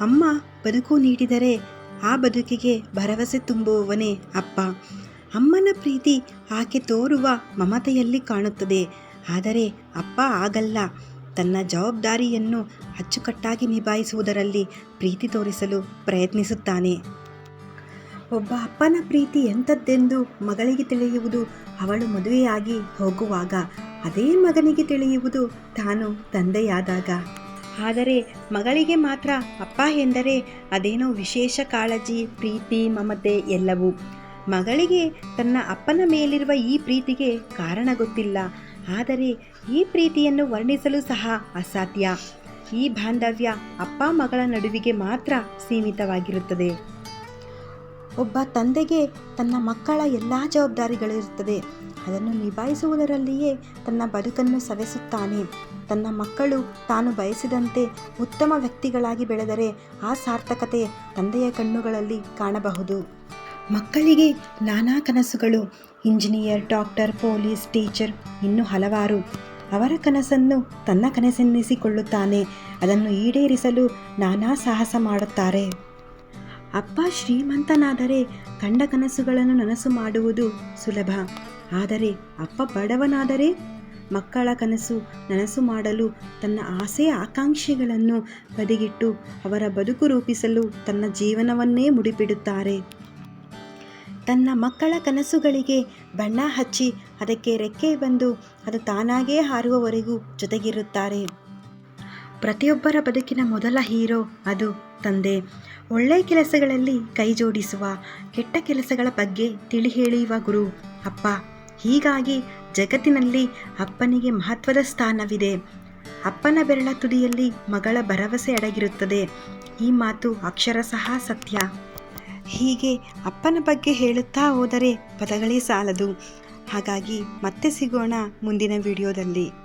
ಅಮ್ಮ ಬದುಕು ನೀಡಿದರೆ ಆ ಬದುಕಿಗೆ ಭರವಸೆ ತುಂಬುವವನೇ ಅಪ್ಪ. ಅಮ್ಮನ ಪ್ರೀತಿ ಆಕೆ ತೋರುವ ಮಮತೆಯಲ್ಲಿ ಕಾಣುತ್ತದೆ. ಆದರೆ ಅಪ್ಪ ಆಗಲ್ಲ. ತನ್ನ ಜವಾಬ್ದಾರಿಯನ್ನು ಅಚ್ಚುಕಟ್ಟಾಗಿ ನಿಭಾಯಿಸುವುದರಲ್ಲಿ ಪ್ರೀತಿ ತೋರಿಸಲು ಪ್ರಯತ್ನಿಸುತ್ತಾನೆ. ಒಬ್ಬ ಅಪ್ಪನ ಪ್ರೀತಿ ಎಂಥದ್ದೆಂದು ಮಗಳಿಗೆ ತಿಳಿಯುವುದು ಅವಳು ಮದುವೆಯಾಗಿ ಹೋಗುವಾಗ, ಅದೇ ಮಗನಿಗೆ ತಿಳಿಯುವುದು ತಾನು ತಂದೆಯಾದಾಗ. ಆದರೆ ಮಗಳಿಗೆ ಮಾತ್ರ ಅಪ್ಪ ಎಂದರೆ ಅದೇನೋ ವಿಶೇಷ ಕಾಳಜಿ, ಪ್ರೀತಿ, ಮಮತೆ ಎಲ್ಲವೂ. ಮಗಳಿಗೆ ತನ್ನ ಅಪ್ಪನ ಮೇಲಿರುವ ಈ ಪ್ರೀತಿಗೆ ಕಾರಣ ಗೊತ್ತಿಲ್ಲ. ಆದರೆ ಈ ಪ್ರೀತಿಯನ್ನು ವರ್ಣಿಸಲು ಸಹ ಅಸಾಧ್ಯ. ಈ ಬಾಂಧವ್ಯ ಅಪ್ಪ ಮಗಳ ನಡುವಿಗೆ ಮಾತ್ರ ಸೀಮಿತವಾಗಿರುತ್ತದೆ. ಒಬ್ಬ ತಂದೆಗೆ ತನ್ನ ಮಕ್ಕಳ ಎಲ್ಲ ಜವಾಬ್ದಾರಿಗಳಿರುತ್ತದೆ. ಅದನ್ನು ನಿಭಾಯಿಸುವುದರಲ್ಲಿಯೇ ತನ್ನ ಬದುಕನ್ನು ಸವೆಸುತ್ತಾನೆ. ತನ್ನ ಮಕ್ಕಳು ತಾನು ಬಯಸಿದಂತೆ ಉತ್ತಮ ವ್ಯಕ್ತಿಗಳಾಗಿ ಬೆಳೆದರೆ ಆ ಸಾರ್ಥಕತೆ ತಂದೆಯ ಕಣ್ಣುಗಳಲ್ಲಿ ಕಾಣಬಹುದು. ಮಕ್ಕಳಿಗೆ ನಾನಾ ಕನಸುಗಳು, ಇಂಜಿನಿಯರ್, ಡಾಕ್ಟರ್, ಪೊಲೀಸ್, ಟೀಚರ್, ಇನ್ನೂ ಹಲವಾರು. ಅವರ ಕನಸನ್ನು ತನ್ನ ಕನಸೆನ್ನಿಸಿಕೊಳ್ಳುತ್ತಾನೆ. ಅದನ್ನು ಈಡೇರಿಸಲು ನಾನಾ ಸಾಹಸ ಮಾಡುತ್ತಾರೆ. ಅಪ್ಪ ಶ್ರೀಮಂತನಾದರೆ ಕಂಡ ಕನಸುಗಳನ್ನು ನನಸು ಮಾಡುವುದು ಸುಲಭ. ಆದರೆ ಅಪ್ಪ ಬಡವನಾದರೆ ಮಕ್ಕಳ ಕನಸು ನನಸು ಮಾಡಲು ತನ್ನ ಆಸೆ ಆಕಾಂಕ್ಷೆಗಳನ್ನು ಬದಿಗಿಟ್ಟು ಅವರ ಬದುಕು ರೂಪಿಸಲು ತನ್ನ ಜೀವನವನ್ನೇ ಮುಡಿಪಿಡುತ್ತಾರೆ. ತನ್ನ ಮಕ್ಕಳ ಕನಸುಗಳಿಗೆ ಬಣ್ಣ ಹಚ್ಚಿ ಅದಕ್ಕೆ ರೆಕ್ಕೆ ಬಂದು ಅದು ತಾನಾಗೇ ಹಾರುವವರೆಗೂ ಜೊತೆಗಿರುತ್ತಾರೆ. ಪ್ರತಿಯೊಬ್ಬರ ಬದುಕಿನ ಮೊದಲ ಹೀರೋ ಅದು ತಂದೆ. ಒಳ್ಳೆಯ ಕೆಲಸಗಳಲ್ಲಿ ಕೈ ಜೋಡಿಸುವ, ಕೆಟ್ಟ ಕೆಲಸಗಳ ಬಗ್ಗೆ ತಿಳಿ ಹೇಳುವ ಗುರು ಅಪ್ಪ. ಹೀಗಾಗಿ ಜಗತ್ತಿನಲ್ಲಿ ಅಪ್ಪನಿಗೆ ಮಹತ್ವದ ಸ್ಥಾನವಿದೆ. ಅಪ್ಪನ ಬೆರಳ ತುದಿಯಲ್ಲಿ ಮಗಳ ಭರವಸೆ ಅಡಗಿರುತ್ತದೆ. ಈ ಮಾತು ಅಕ್ಷರಶಃ ಸತ್ಯ. ಹೀಗೆ ಅಪ್ಪನ ಬಗ್ಗೆ ಹೇಳುತ್ತಾ ಹೋದರೆ ಪದಗಳೇ ಸಾಲದು. ಹಾಗಾಗಿ ಮತ್ತೆ ಸಿಗೋಣ ಮುಂದಿನ ವಿಡಿಯೋದಲ್ಲಿ.